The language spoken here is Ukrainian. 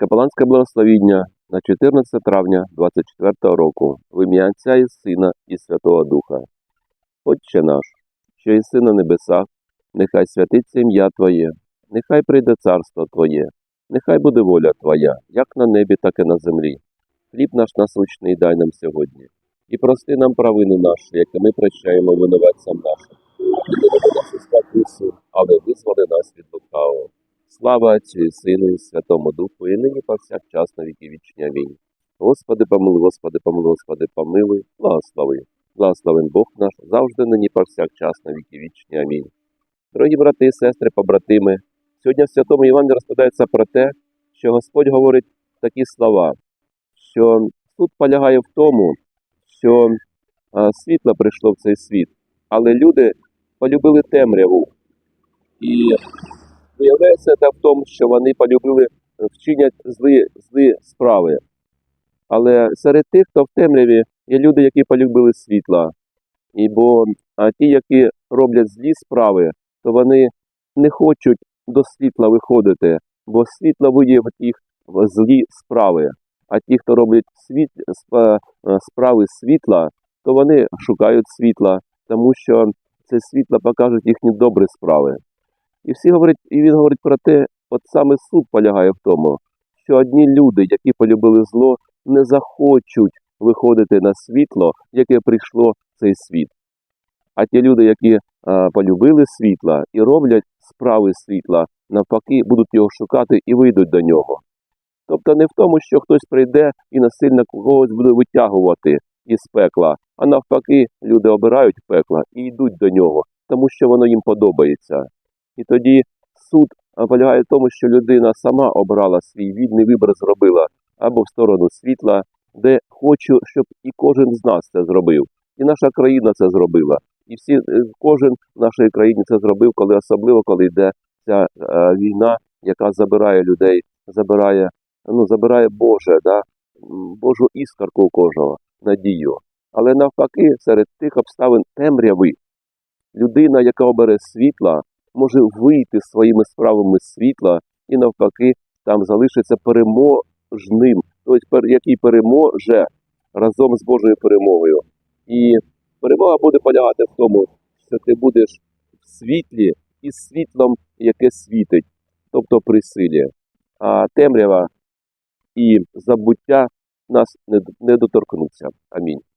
Капеланське благословіння на 14 травня 24 року в ім'я Отця і Сина і Святого Духа. Отче наш, що єси на небесах, нехай святиться ім'я Твоє, нехай прийде царство Твоє, нехай буде воля Твоя, як на небі, так і на землі. Хліб наш насущний дай нам сьогодні, і прости нам провини наші, які ми прощаємо винуватцям нашим. Але визволи нас від лукавого. Слава Отцю Сину і Святому Духу, і нині повсякчас на віки вічні. Амінь. Господи, помилуй, Господи, помилуй, Господи, помилуй, благослови. Благословен Бог наш, завжди нині повсякчас на віки вічні. Амінь. Дорогі брати сестри, побратими, сьогодні в Святому Івані розповідається про те, що Господь говорить такі слова, що суд полягає в тому, що світло прийшло в цей світ, але люди полюбили темряву. І виявляється це в тому, що вони полюбили е, вчинять злі, злі справи. Але серед тих, хто в темряві, є люди, які полюбили світла. І бо а ті, які роблять злі справи, то вони не хочуть до світла виходити, бо світло виявить їх в злі справи. А ті, хто роблять світ, е, справи світла, то вони шукають світла, тому що це світло покажуть їхні добрі справи. І всі говорять, і він говорить про те, от саме суд полягає в тому, що одні люди, які полюбили зло, не захочуть виходити на світло, яке прийшло в цей світ. А ті люди, які а, полюбили світла і роблять справи світла, навпаки, будуть його шукати і вийдуть до нього. Тобто не в тому, що хтось прийде і насильно когось буде витягувати із пекла, а навпаки, люди обирають пекла і йдуть до нього, тому що воно їм подобається. І тоді суд полягає в тому, що людина сама обрала свій вільний вибір, зробила або в сторону світла, де хочу, щоб і кожен з нас це зробив. І наша країна це зробила. І всі, е, кожен в нашій країні це зробив, коли особливо коли йде ця е, війна, яка забирає людей, забирає, ну, забирає Боже, да, Божу іскорку у кожного, надію. Але навпаки, серед тих обставин темряви людина, яка обере світла, може вийти своїми справами світла і навпаки там залишиться переможним, тобто який переможе разом з Божою перемогою. І перемога буде полягати в тому, що ти будеш в світлі із світлом, яке світить, тобто при силі. А темрява і забуття нас не доторкнуться. Амінь.